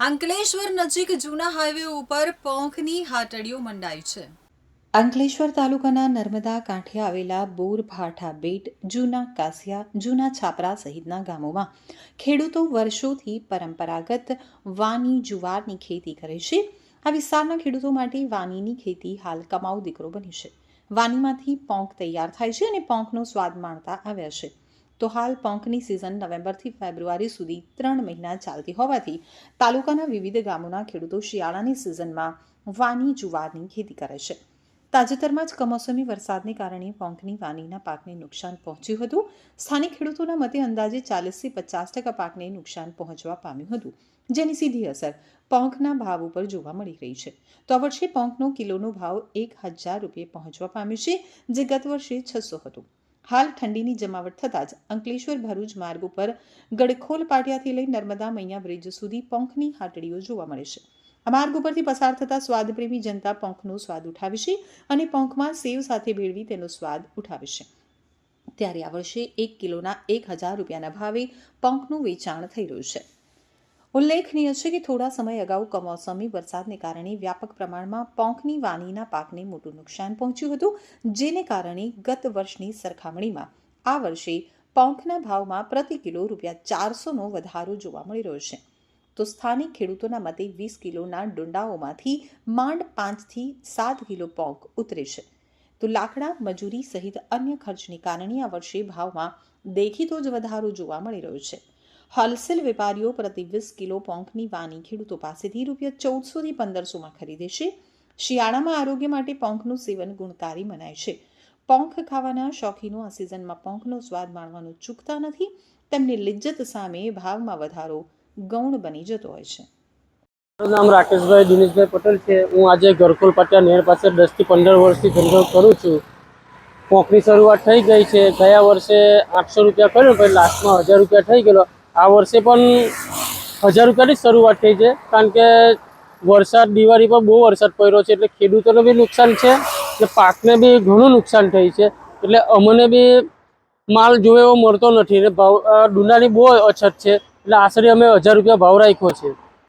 અંકલેશ્વર નજીક જૂના હાઈવે ઉપર પોંખની હાટડીઓ મંડાઈ છે. અંકલેશ્વર તાલુકાના નર્મદા કાંઠે આવેલા બોર ભાઠા બેટ, જૂના કાસિયા, જૂના છાપરા સહિતના ગામોમાં ખેડૂતો વર્ષોથી પરંપરાગત વાની જુવારની ખેતી કરે છે. આ વિસ્તારના ખેડૂતો માટે વાનીની ખેતી હાલ કમાઉ દીકરો બની છે. વાનીમાંથી પોંક તૈયાર થાય છે અને પોંકનો સ્વાદ માણતા આવ્યા છે. તો હાલ પોંકની સિઝન નવેમ્બરથી ફેબ્રુઆરી સુધી ત્રણ મહિના ચાલતી હોવાથી તાલુકાના વિવિધ ગામોના ખેડૂતો શિયાળાની સિઝનમાં વાની જુવારની ખેતી કરે છે. તાજેતરમાં જ કમોસમી વરસાદને કારણે પોંકની વાનીના પાકને નુકસાન પહોંચ્યું હતું. સ્થાનિક ખેડૂતોના મતે અંદાજે ચાલીસથી પચાસ ટકા પાકને નુકસાન પહોંચવા પામ્યું હતું, જેની સીધી અસર પોંકના ભાવ ઉપર જોવા મળી રહી છે. તો આ વર્ષે પોંકનો કિલોનો ભાવ એક હજાર રૂપિયે પહોંચવા પામ્યો છે, જે ગત વર્ષે છસો હતું. હાલ ઠંડીની જમાવટ થતાં જ અંકલેશ્વર ભરૂચ માર્ગ ઉપર ગડખોલ પાટિયાથી લઈ નર્મદા મૈયા બ્રિજ સુધી પોંખની હાટડીઓ જોવા મળે છે. આ માર્ગ ઉપરથી પસાર થતા સ્વાદપ્રેમી જનતા પોંખનો સ્વાદ ઉઠાવે અને પોંખમાં સેવ સાથે ભેળવી તેનો સ્વાદ ઉઠાવે ત્યારે આ વર્ષે એક કિલોના એક હજાર રૂપિયાના ભાવે પોંખનું વેચાણ થઈ રહ્યું છે. ઉલ્લેખનીય છે કે થોડા સમય અગાઉ કમોસમી વરસાદને કારણે વ્યાપક પ્રમાણમાં પોંખની વાનીના પાકને મોટું નુકસાન પહોંચ્યું હતું, જેને કારણે ગત વર્ષની સરખામણીમાં આ વર્ષે પોંખના ભાવમાં પ્રતિ કિલો રૂપિયા ચારસોનો વધારો જોવા મળી રહ્યો છે. તો સ્થાનિક ખેડૂતોના મતે વીસ કિલોના ડુંડાઓમાંથી માંડ પાંચથી સાત કિલો પોંક ઉતરે છે. તો લાકડા, મજૂરી સહિત અન્ય ખર્ચને કારણે આ વર્ષે ભાવમાં દેખીતો જ વધારો જોવા મળી રહ્યો છે. હોલસેલ વેપારીઓ પ્રતિ વીસ કિલો પોંકની વાની ખેડૂતો પાસેથી રૂપિયા ચૌદસોથી પંદરસોમાં ખરીદે છે. શિયાળામાં આરોગ્ય માટે પોંકનું સેવન ગુણકારી મનાય છે. પોંખ ખાવાના શોખીનો આ સિઝનમાં પોંખનો સ્વાદ માણવાનું ચૂકતા નથી. તેમની લિજ્જત સામે ભાવમાં વધારો ગૌણ બની જતો હોય છે. મારું નામ રાકેશભાઈ દિનેશભાઈ પટેલ છે. હું આજે ઘરકોલ પાટિયા નેર પાસે દસથી પંદર વર્ષથી ધંધો કરું છું. પોંખની શરૂઆત થઈ ગઈ છે. ગયા વર્ષે આઠસો રૂપિયા કર્યો પછી લાસ્ટમાં હજાર રૂપિયા થઈ ગયેલો. આ વર્ષે પણ હજાર રૂપિયાની શરૂઆત થઈ છે, કારણ કે વરસાદ, દિવાળી પર બહુ વરસાદ પડ્યો છે, એટલે ખેડૂતોને બી નુકસાન છે, એટલે પાકને બી ઘણું નુકસાન થઈ છે, એટલે અમને બી માલ જોવે એવો મળતો નથી અને ભાવ ડુંડાની બહુ અછત છે, એટલે આશરે અમે હજાર રૂપિયા ભાવ રાખ્યો છે.